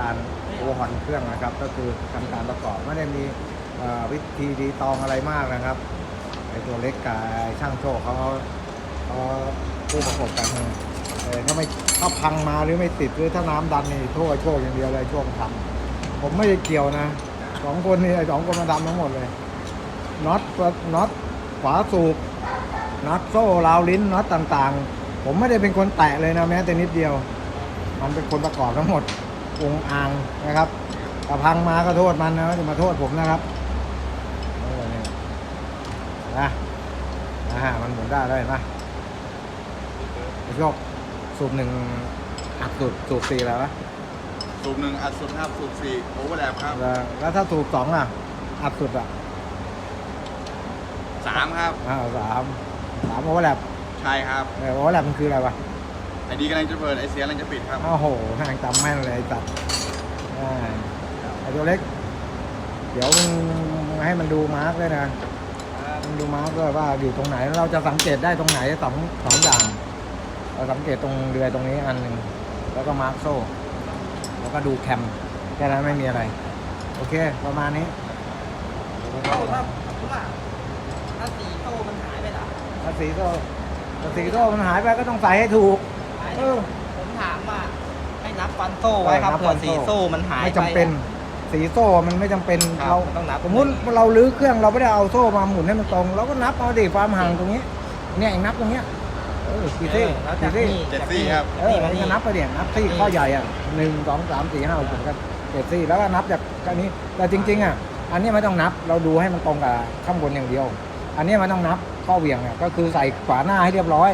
การโอเวอนเครื่องนะครับ ก็คือทำการประกอบไม่ได้มีวิธีดีตองอะไรมากนะครับไอตัวเล็กกับช่างโชคเขาเขาผู้ประกอบกันเออถ้าไม่ถ้าพังมาหรือไม่ติดหรือถ้าน้ำดันนี่โทษโชคอย่างเดียวเลยโชคทำผมไม่ได้เกี่ยวนะสองคนนี่ไอ้สองคนมาดำทั้งหมดเลยน็อตน็อตขวาสูบน็อตโซ่ราวลิ้นน็อตต่างๆ ผมไม่ได้เป็นคนแตะเลยนะแม้แต่นิดเดียว มันเป็นคนประกอบทั้งหมด องค์อ่างนะครับถ้าพังมาก็โทษมันนะไม่ได้มาโทษผมนะครับเออนี่นะอ่ามันหมุนได้เลยนะไอ้โชคสูบหนึ่งอัดสูบสูบสี่แล้วนะสูบหนึ่งอัดสุดครับสูบสี่โอเวอร์แลปครับแล้วแล้วถ้าสูบสองอะ อัดสุดอะสามครับอ่าสามสามโอเวอร์แลปใช่ครับเออโอเวอร์แลปมันคืออะไรวะ ไอดีกำลังจะเปิดไอเสียกำลังจะปิดครับ โอ้โหแม่งจำแม่นเลยไอ้สัตว์อ่าไอ้ตัวเล็ก เดี๋ยวมึงให้มันดูมาร์กด้วยนะมันดูมาร์กด้วยว่าอยู่ตรงไหน เราจะสังเกตได้ตรงไหนสองสองอย่าง เราสังเกตตรงเรือตรงนี้อันหนึ่งแล้วก็มาร์กโซ่ แล้วก็ดูแคมแค่นั้นไม่มีอะไร โอเค ประมาณนี้โซ่ถ้าว่าถ้าสีโซ่มันหายไปล่ะถ้าสีโซ่ถ้าสีโซ่มันหายไปก็ต้องใส่ให้ถูกหาย เออ ผมถามว่าให้นับฟันโซ่ไว้ครับเออนับเผื่ฟัอนโซ่ สีโซ่มันหายไม่จำเป็น สีโซ่มันไม่จำเป็นครับเรามันต้องนับ สมมติเราลื้อเครื่องเราไม่ได้เอาโซ่มาหมุนให้มันตรงเราก็นับเอาดิความห่างตรงนี้ เนี่ยเองนับตรงเนี้ยเออกี่เอซี่อแล้วกี่จากซี่นี่เจ็ดจากซี่นี่ครับ เออเองก็นับไปเนี่ยนับซี่ข้อใหญ่อะหนึ่งสองสามสี่ห้าหกเจ็ดแปดเจ็ดซี่แล้วก็นับจากอันนี้ แต่จริง ๆ อะ อันนี้ไม่ต้องนับเราดูให้มันตรงกับข้างบนอย่างเดียว อันนี้มันต้องนับข้อเหวี่ยงเนี่ยก็คือใส่ฝาหน้าให้เรียบร้อย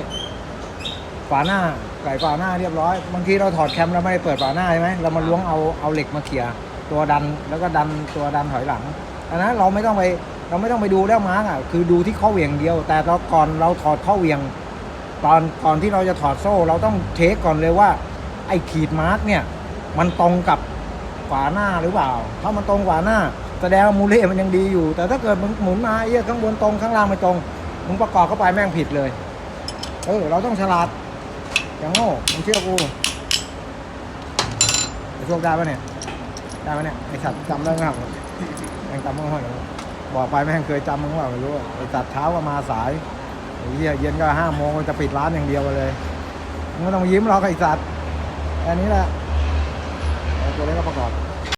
ฝาหน้าใส่ฝาหน้าเรียบร้อยบางทีเราถอดแคมเราไม่ได้เปิดฝาหน้าใช่ไหมเรามาล้วงเอาเอาเหล็กมาเขี่ยตัวดันแล้วก็ดันตัวดันถอยหลังอันนั้นเราไม่ต้องไปเราไม่ต้องไปดูแล้วมาร์กอะคือดูที่ข้อเหวี่ยงเดียว แต่เราก่อนเราถอดข้อเหวี่ยง ตอนก่อนที่เราจะถอดโซ่ เราต้องเทคก่อนเลยว่า ไอ้ขีดมาร์กเนี่ย มันตรงกับฝาหน้าหรือเปล่า ถ้ามันตรงฝาหน้าแสดงว่ามูเล่มันยังดีอยู่ แต่ถ้าเกิดมึงหมุนมาไอ้เหี้ยข้างบนตรงข้างล่างไม่ตรงมึงประกอบเข้าไปแม่งผิดเลย เออเราต้องฉลาด อย่างโง่มึงเชื่อกูไอ้โชคได้ปะเนี่ยได้ปะเนี่ยไอ้สัตว์จำได้ไหมครับแม่งจำไม่ค่อยรู้บอกไปแม่งเคยจำมึงว่าไม่รู้ไอ้สัตว์เช้าก็มาสายไอ้เหี้ยเย็นก็ห้าโมงจะปิดร้านอย่างเดียวเลยมึงต้องยิ้มหรอกไอ้สัตว์แค่นี้แหละตัวเล็กก็ประกอบ